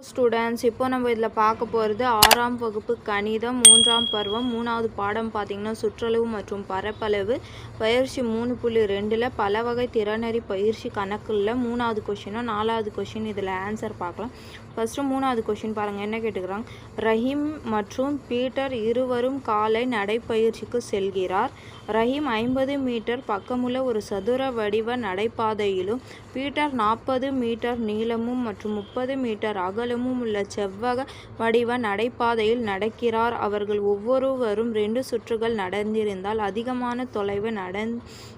Students இப்போ நம்ம இதில் பார்க்க போகிறது ஆறாம் வகுப்பு கணிதம் மூன்றாம் பருவம் மூணாவது பாடம் பார்த்திங்கன்னா சுற்றளவு மற்றும் பரப்பளவு. பயிற்சி மூணு புள்ளி ரெண்டில் பல வகை திறனறி பயிற்சி கணக்கில் மூணாவது கொஷினும் நாலாவது கொஷின் இதில் ஆன்சர் பார்க்கலாம். ஃபஸ்ட்டு மூணாவது கொஷின் பாருங்கள் என்ன கேட்டுக்கிறாங்க? ரஹீம் மற்றும் பீட்டர் இருவரும் காலை நடைப்பயிற்சிக்கு செல்கிறார். ரஹீம் ஐம்பது மீட்டர் பக்கமுள்ள ஒரு சதுர வடிவ நடைபாதையிலும் பீட்டர் நாற்பது மீட்டர் நீளமும் மற்றும் முப்பது மீட்டர் அகலமும் உள்ள செவ்வக வடிவ நடைபாதையில் நடக்கிறார். அவர்கள் ஒவ்வொருவரும் ரெண்டு சுற்றுகள் நடந்திருந்தால் அதிகமான தொலைவு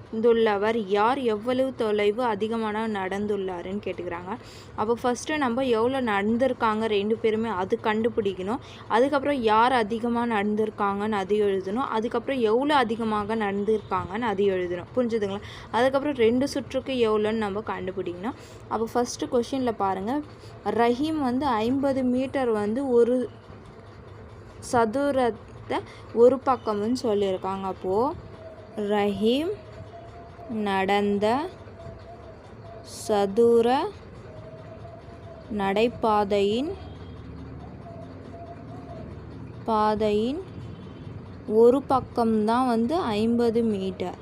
நடந்துள்ளவர். யார் எவ்வளவு தொலைவு அதிகமான நடந்துள்ளாருன்னு கேட்டுக்கிறாங்க. அப்போ ஃபஸ்ட்டு நம்ம எவ்வளோ நடந்திருக்காங்க ரெண்டு பேருமே அது கண்டுபிடிக்கணும். அதுக்கப்புறம் யார் அதிகமாக நடந்திருக்காங்கன்னு அது எழுதணும். அதுக்கப்புறம் எவ்வளோ அதிகமாக நடந்திருக்காங்கன்னு அது எழுதணும். புரிஞ்சுதுங்களா? அதுக்கப்புறம் ரெண்டு சுற்றுக்கு எவ்வளோன்னு நம்ம கண்டுபிடிக்கணும். அப்போ ஃபஸ்ட்டு கொஷினில் பாருங்கள் ரஹீம் வந்து ஐம்பது மீட்டர் வந்து ஒரு சதுரத்தை ஒரு பக்கம்னு சொல்லியிருக்காங்க. அப்போது ரஹீம் நடந்த சதுர நடைபாதையின் பாதையின் ஒரு பக்கம்தான் வந்து ஐம்பது மீட்டர்.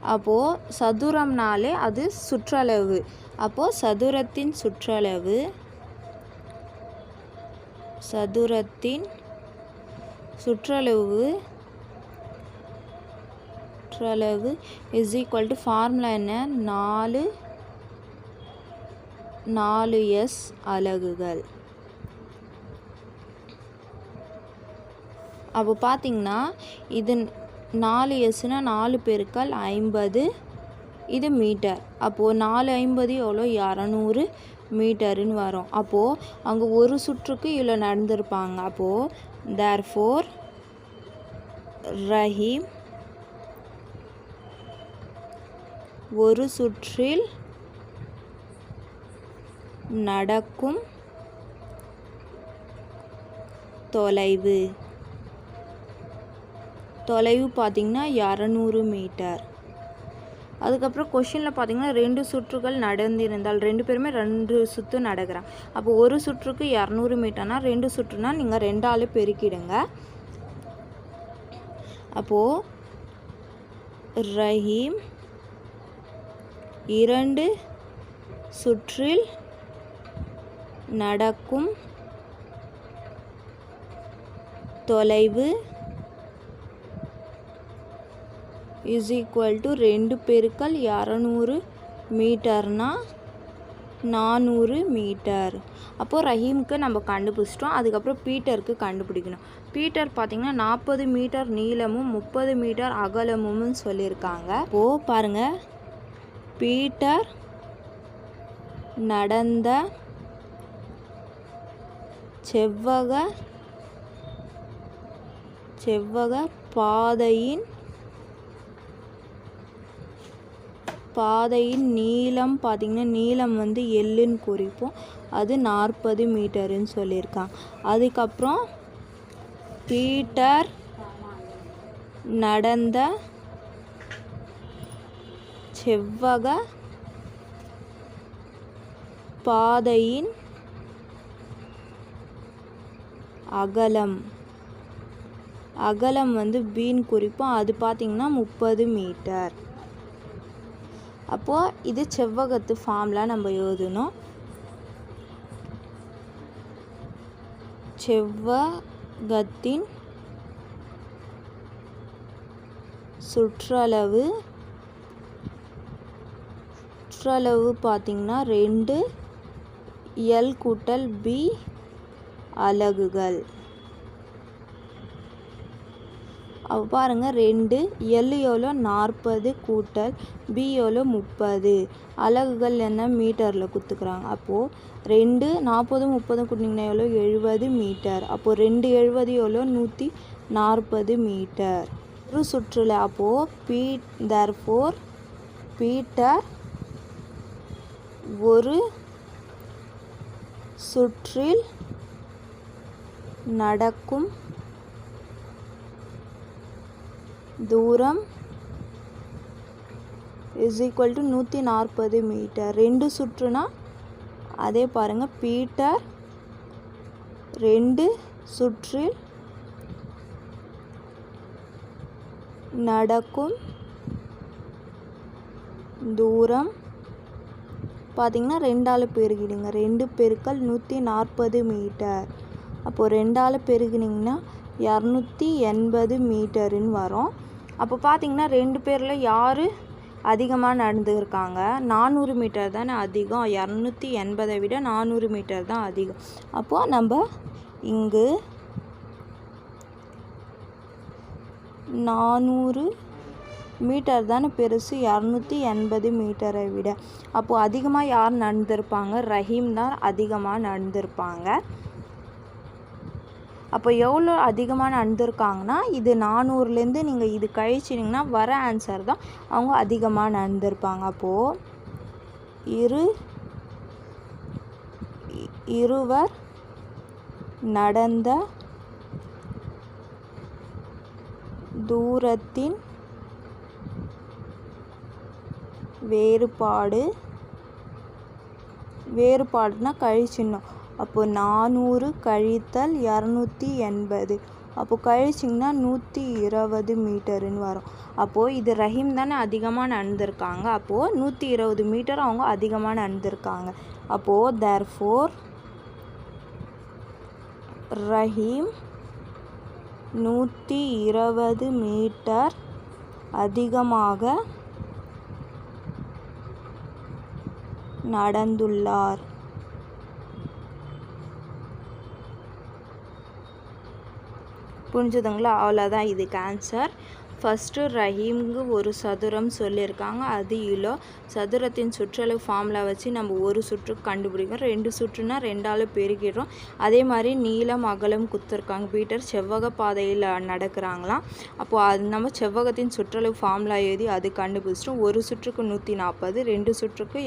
அப்போது சதுரம்னாலே அது சுற்றளவு. அப்போது சதுரத்தின் சுற்றளவு சதுரத்தின் சுற்றளவு சுற்றளவு இஸ் ஈக்குவல் டு ஃபார்முலா என்ன? நாலு நாலு எஸ் அலகுகள் அப்போ பார்த்தீங்கன்னா இது நாலு எஸ்னால் நாலு பெருக்கள் ஐம்பது இது மீட்டர். அப்போது நாலு ஐம்பது எவ்வளோ? இரநூறு மீட்டருன்னு வரும். அப்போது அங்கே ஒரு சுற்றுக்கு இவ்வளோ நடந்திருப்பாங்க. அப்போது தேர் ஃபோர் ரஹீம் ஒரு சுற்றில் நடக்கும் தொலைவு. தொலைவு பார்த்திங்கன்னா இரநூறு மீட்டர். அதுக்கப்புறம் கொஷினில் பார்த்தீங்கன்னா ரெண்டு சுற்றுகள் நடந்திருந்தால் ரெண்டு பேருமே ரெண்டு சுற்று நடக்கிறாங்க. அப்போ ஒரு சுற்றுக்கு இரநூறு மீட்டர்னால் ரெண்டு சுற்றுனா நீங்கள் ரெண்டால் பெருக்கிடுங்க. அப்போது ரஹீம் இரண்டு சுற்றில் நடக்கும் தொலைவு இஸ் ஈக்குவல் டு ரெண்டு பெருக்கள் இரநூறு மீட்டர்னா நானூறு மீட்டர். அப்போது ரஹீமுக்கு நம்ம கண்டுபிடிச்சிட்டோம். அதுக்கப்புறம் பீட்டருக்கு கண்டுபிடிக்கணும். பீட்டர் பார்த்திங்கன்னா நாற்பது மீட்டர் நீளமும் முப்பது மீட்டர் அகலமும் சொல்லியிருக்காங்க. ஓ பாருங்கள் பீட்டர் நடந்த செவ்வக செவ்வக பாதையின் பாதையின் நீளம் பார்த்திங்கன்னா நீளம் வந்து எள்ளுன்னு குறிப்போம். அது நாற்பது மீட்டருன்னு சொல்லியிருக்காங்க. அதுக்கப்புறம் பீட்டர் நடந்த செவ்வக பாதையின் அகலம். அகலம் வந்து பீன் குறிப்போம் அது பார்த்திங்கன்னா முப்பது மீட்டர். அப்போது இது செவ்வகத்து ஃபார்ம்லாம் நம்ம எழுதணும். செவ்வகத்தின் சுற்றளவு சுற்றளவு பார்த்திங்கன்னா ரெண்டு எல் கூட்டல் பி அலகுகள். அப்போ பாருங்கள் ரெண்டு எல் எவ்வளோ? நாற்பது கூட்டல் பி எவ்வளோ? முப்பது. அலகுகள் என்ன? மீட்டரில் கொடுத்துக்குறாங்க அப்போது ரெண்டு நாற்பது முப்பது கூட்டிங்கன்னா எவ்வளோ? எழுபது மீட்டர். அப்போது ரெண்டு எழுபது எவ்வளோ? நூற்றி நாற்பது மீட்டர். ஒரு சுற்றுல. அப்போது பீ தர் ஃபோர் பீட்டர் ஒரு சுற்றில் நடக்கும் தூரம் இஸ் ஈக்குவல் டு நூற்றி நாற்பது மீட்டர் ரெண்டு சுற்றுனா அதே பாருங்கள் பீட்டர் ரெண்டு சுற்றில் நடக்கும் தூரம் பார்த்திங்கன்னா ரெண்டால் பெருகிடுங்க. ரெண்டு பெருக்கல் நூற்றி நாற்பது மீட்டர். அப்போது ரெண்டால் பெருகினீங்கன்னா இரநூத்தி எண்பது மீட்டருன்னு வரும். அப்போ பார்த்தீங்கன்னா ரெண்டு பேரில் யார் அதிகமாக நடந்துருக்காங்க? நானூறு மீட்டர் தானே அதிகம். இரநூத்தி எண்பதை விட நானூறு மீட்டர் தான் அதிகம். அப்போது நம்ம இங்கு நானூறு மீட்டர் தானே பெருசு? இரநூத்தி எண்பது மீட்டரை விட. அப்போது அதிகமாக யார் நடந்திருப்பாங்க? ரஹீம் தான் அதிகமாக நடந்திருப்பாங்க. அப்போ எவ்வளோ அதிகமாக நடந்திருக்காங்கன்னா இது நானூறுலேருந்து நீங்கள் இது கழிச்சிட்டிங்கன்னா வர ஆன்சர் தான் அவங்க அதிகமாக நடந்திருப்பாங்க. அப்போது இரு இருவர் நடந்த தூரத்தின் வேறுபாடு. வேறுபாடுனா கழிச்சிடணும். அப்போது நானூறு கழித்தல் இரநூத்தி எண்பது. அப்போது கழிச்சிங்கன்னா நூற்றி இருபது மீட்டருன்னு வரும். அப்போது இது ரஹீம் தானே அதிகமாக நடந்திருக்காங்க. அப்போது நூற்றி இருபது மீட்டர் அவங்க அதிகமாக நடந்திருக்காங்க. அப்போது தேர்ஃபோர் ரஹீம் நூற்றி இருபது மீட்டர் அதிகமாக நடந்துள்ளார். புரிஞ்சுதுங்களா? அவ்வளோதான் இதுக்கு ஆன்சர் ஃபஸ்ட்டு ரஹீம்க்கு ஒரு சதுரம் சொல்லியிருக்காங்க. அது இலோ. சதுரத்தின் சுற்றளவு ஃபார்முலா வச்சு நம்ம ஒரு சுற்று கண்டுபிடிக்கிறோம். ரெண்டு சுற்றுனா ரெண்டால் பெருக்கிடுறோம். அதே மாதிரி நீளம் அகலம் குத்துருக்காங்க. பீட்டர் செவ்வக பாதையில் நடக்கிறாங்களாம். அப்போது அது நம்ம செவ்வகத்தின் சுற்றளவு ஃபார்முலா எழுதி அது கண்டுபிடிச்சிட்டோம். ஒரு சுற்றுக்கு நூற்றி நாற்பது ரெண்டு சுற்றுக்கு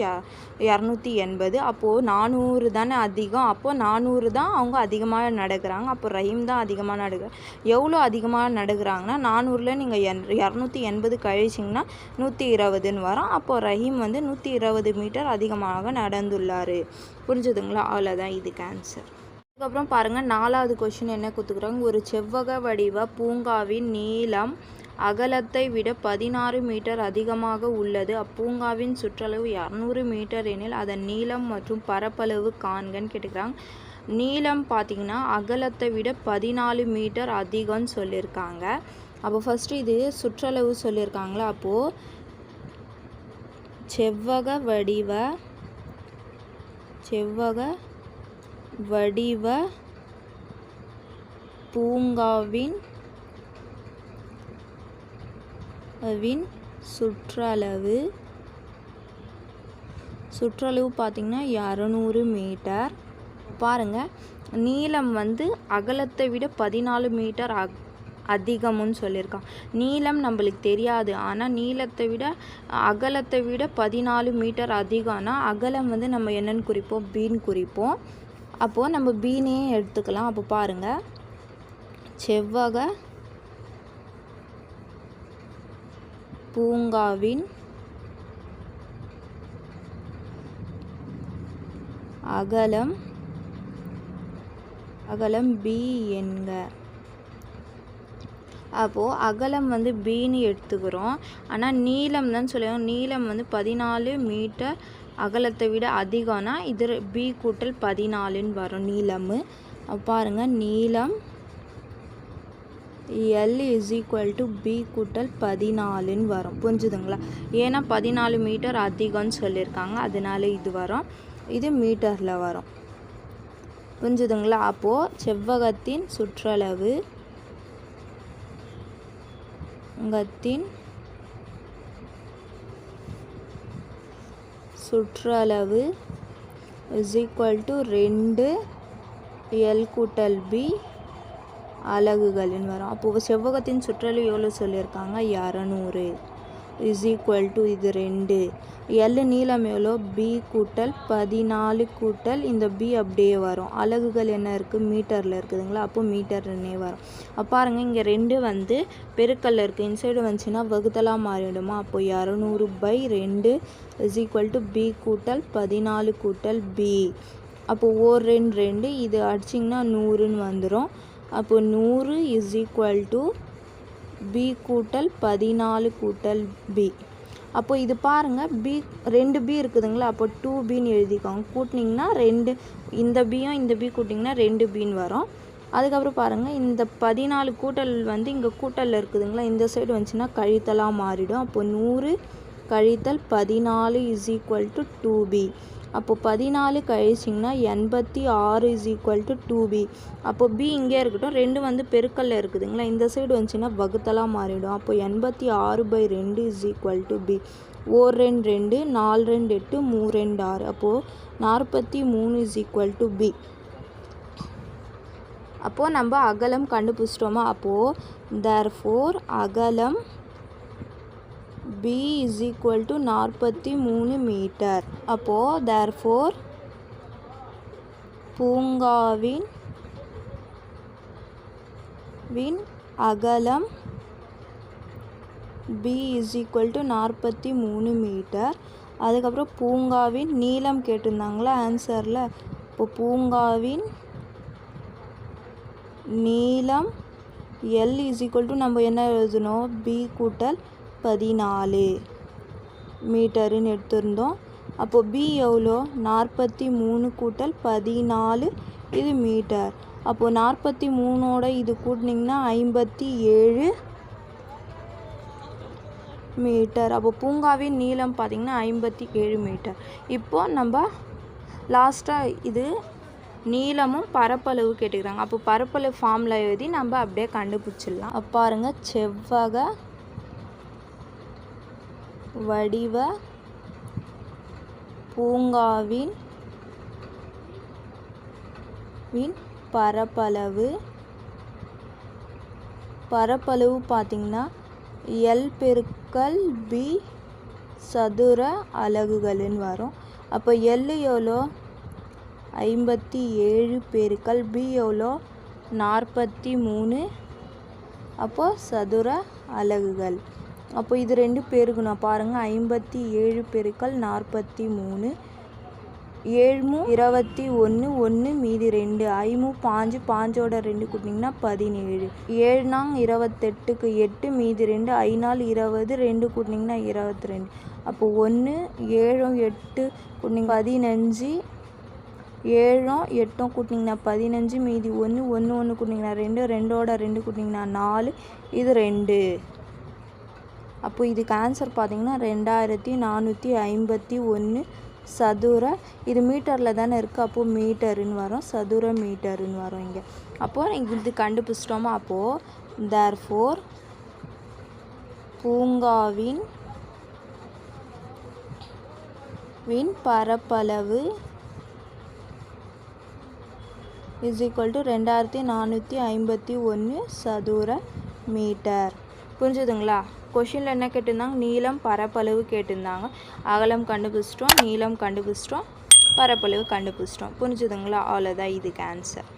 இரநூத்தி எண்பது. அப்போது நானூறு தானே அதிகம். அப்போது நானூறு தான் அவங்க அதிகமாக நடக்கிறாங்க. அப்போ ரஹீம் தான் அதிகமாக நடக்கிறாங்க. எவ்வளோ அதிகமாக நடக்கிறாங்கன்னா நானூறில் நீங்கள் என் இரநூத்தி எண்பது கழிச்சிங்கன்னா நூற்றி இருபதுன்னு வரும். அப்போது ரஹீம் வந்து நூற்றி இருபது மீட்டர் அதிகமாக நடந்துள்ளார். புரிஞ்சுதுங்களா? அவ்வளோதான் இதுக்கு ஆன்சர் அதுக்கப்புறம் பாருங்கள் நாலாவது கொஷின் என்ன கொடுத்துக்குறாங்க ஒரு செவ்வக வடிவ பூங்காவின் நீளம் அகலத்தை விட பதினாறு மீட்டர் அதிகமாக உள்ளது. அப்பூங்காவின் சுற்றளவு இரநூறு மீட்டர் எனில் அதன் நீளம் மற்றும் பரப்பளவு காண்கன்னு கேட்டுக்கிறாங்க. நீளம் பார்த்தீங்கன்னா அகலத்தை விட பதினாலு மீட்டர் அதிகம்னு சொல்லியிருக்காங்க. அப்போ ஃபஸ்ட்டு இது சுற்றளவு சொல்லியிருக்காங்களா? அப்போது செவ்வக வடிவ செவ்வக வடிவ பூங்காவின் வின் சுற்றளவு. சுற்றளவு பார்த்திங்கன்னா இரநூறு மீட்டர். பாருங்கள் நீளம் வந்து அகலத்தை விட பதினாலு மீட்டர் அக் அதிகம்னு சொல்லியிருக்கான். நீளம் நம்மளுக்கு தெரியாது. ஆனால் நீளத்தை விட அகலத்தை விட பதினாலு மீட்டர் அதிகம்னா அகலம் வந்து நம்ம என்னன்னு குறிப்போம்? பீன் குறிப்போம். அப்போது நம்ம பீனே எடுத்துக்கலாம். அப்போ பாருங்கள் செவ்வக பூங்காவின் அகலம் அகலம் பி என்க. அப்போது அகலம் வந்து பின்னு எடுத்துக்கிறோம். ஆனால் நீளம் தான் சொல்லுவோம் நீளம் வந்து பதினாலு மீட்டர் அகலத்தை விட அதிகம்னா இது பி கூட்டல் பதினாலுன்னு வரும் நீளம். பாருங்கள் நீளம் L is equal to B கூட்டல் பதினாலுன்னு வரும். புரிஞ்சுதுங்களா? ஏன்னா பதினாலு மீட்டர் அதிகம்னு சொல்லியிருக்காங்க. அதனால இது வரும். இது மீட்டரில் வரும். புரிஞ்சுதுங்களா? அப்போது செவ்வகத்தின் சுற்றளவு செவ்வகத்தின் சுற்றளவு இஸ் ஈக்குவல் டு ரெண்டு எல் கூட்டல் பி அலகுகள்னு வரும். அப்போது செவ்வகத்தின் சுற்றளவு எவ்வளோ சொல்லியிருக்காங்க? இரநூறு. இஸ் ஈக்குவல் டு இது ரெண்டு. எல் நீளம் எவ்வளோ? பி கூட்டல் பதினாலு கூட்டல் இந்த பி அப்படியே வரும். அலகுகள் என்ன இருக்குது மீட்டரில் இருக்குதுங்களா? அப்போ மீட்டர்னே வரும். அப்போ பாருங்கள் இங்கே ரெண்டு வந்து பெருக்கல்ல இருக்குது இன்சைடு வந்துச்சுன்னா வகுத்தலாக மாறிவிடுமா? அப்போ இரநூறு பை ரெண்டு இஸ் ஈக்குவல் டு பி கூட்டல் பதினாலு கூட்டல் பி அப்போ ஓர் ரெண்டு ரெண்டு. இது அடிச்சிங்கன்னா நூறுன்னு வந்துடும் அப்போ நூறு இஸ் ஈக்குவல் டு பி கூட்டல் பதினாலு கூட்டல் பி அப்போ இது பாருங்கள் பி ரெண்டு பி இருக்குதுங்களா? அப்போ டூ பின்னு எழுதிக்கோங்க. கூட்டினீங்கன்னா ரெண்டு இந்த பியும் இந்த பி கூட்டிங்கன்னா ரெண்டு பின்னு வரும். அதுக்கப்புறம் பாருங்கள் இந்த பதினாலு கூட்டல் வந்து இங்கே கூட்டலில் இருக்குதுங்களா? இந்த சைடு வந்துச்சுன்னா கழித்தலாக மாறிடும். அப்போ நூறு கழித்தல் பதினாலு is equal to two B அப்போது பதினாலு கழிச்சிங்கன்னா எண்பத்தி ஆறு is equal to two B அப்போது பி இங்கே இருக்கட்டும் ரெண்டு வந்து பெருக்கல்ல இருக்குதுங்களா? இந்த சைடு வந்துச்சுன்னா வகுத்தலாக மாறிடும். அப்போது எண்பத்தி ஆறு பை ரெண்டு is equal to B or ரெண்டு ரெண்டு நாலு ரெண்டு எட்டு மூ ரெண்டு ஆறு. அப்போது நாற்பத்தி மூணு இஸ் ஈக்குவல் டு பி அப்போது நம்ம அகலம் கண்டுபிடிச்சிட்டோமா? அப்போது தேர் ஃபோர் அகலம் பி இஸ் ஈக்குவல் டு நாற்பத்தி மூணு மீட்டர் அப்போது தேர் ஃபோர் பூங்காவின் வின் அகலம் பி இஸ் ஈக்குவல் டு நாற்பத்தி மூணு மீட்டர் அதுக்கப்புறம் பூங்காவின் நீளம் கேட்டிருந்தாங்களா ஆன்சரில் இப்போ பூங்காவின் நீளம் எல் இஸ் ஈக்குவல் டு நம்ம என்ன எழுதணும் பி கூட்டல் பதினாலு மீட்டருன்னு எடுத்திருந்தோம். அப்போது பி எவ்வளோ? நாற்பத்தி மூணு கூட்டல் பதினாலு இது மீட்டர். அப்போது நாற்பத்தி மூணோட இது கூட்டினீங்கன்னா ஐம்பத்தி ஏழு மீட்டர். அப்போ பூங்காவின் நீளம் பார்த்திங்கன்னா ஐம்பத்தி ஏழு மீட்டர். இப்போது நம்ம லாஸ்ட்டாக இது நீளமும் பரப்பளவு கேட்டுக்கிறாங்க. அப்போ பரப்பளவு ஃபார்மில் எழுதி நம்ம அப்படியே கண்டுபிடிச்சிடலாம். பாருங்கள் செவ்வக வடிவ பூங்காவின் வின் பரப்பளவு. பரப்பளவு பார்த்திங்கன்னா எல் பெருக்கல் பி சதுர அலகுகள்னு வரும். அப்போ எல் எவ்வளோ ஐம்பத்தி ஏழு பெருக்கல் பி எவ்வளோ நாற்பத்தி மூணு. அப்போது சதுர அலகுகள். அப்போ இது ரெண்டு பெருக்கணும் பாருங்கள் ஐம்பத்தி ஏழு பெருக்கல் நாற்பத்தி மூணு. ஏழ்மு இருபத்தி ஒன்று ஒன்று மீதி ரெண்டு. ஐமு பாஞ்சு பாஞ்சோட ரெண்டு கூட்டிங்கன்னா பதினேழு. ஏழுனாங் இருபத்தெட்டுக்கு எட்டு மீதி ரெண்டு. ஐநாள் இருபது ரெண்டு கூட்டிங்கன்னா இருபத்தி ரெண்டு அப்போ ஒன்று ஏழும் எட்டு கூட்டிங்க பதினஞ்சு. ஏழும் எட்டும் கூட்டிங்கன்னா பதினஞ்சு மீதி ஒன்று ஒன்று ஒன்று கூட்டிங்கன்னா ரெண்டு. ரெண்டோட ரெண்டு கூட்டிங்கன்னா நாலு. இது ரெண்டு. அப்போ இதுக்கு ஆன்சர் பார்த்தீங்கன்னா ரெண்டாயிரத்தி நானூற்றி ஐம்பத்தி ஒன்று சதுர. இது மீட்டரில் தானே இருக்குது அப்போது மீட்டருன்னு வரும். சதுர மீட்டருன்னு வரும் இங்கே. அப்போது இது கண்டுபிடிச்சிட்டோமா? அப்போது தேர் ஃபோர் பூங்காவின் வின் பரப்பளவு இஸ் ஈக்குவல் டு ரெண்டாயிரத்தி நானூற்றி ஐம்பத்தி ஒன்று சதுர மீட்டர். புரிஞ்சுதுங்களா? கொஷினில் என்ன கேட்டிருந்தாங்க? நீளம் பரப்பளவு கேட்டிருந்தாங்க. அகலம் கண்டுபிடிச்சிட்டோம் நீளம் கண்டுபிடிச்சிட்டோம் பரப்பளவு கண்டுபிடிச்சிட்டோம். புரிஞ்சுதுங்களா? அவ்வளோதான் இதுக்கு ஆன்சர்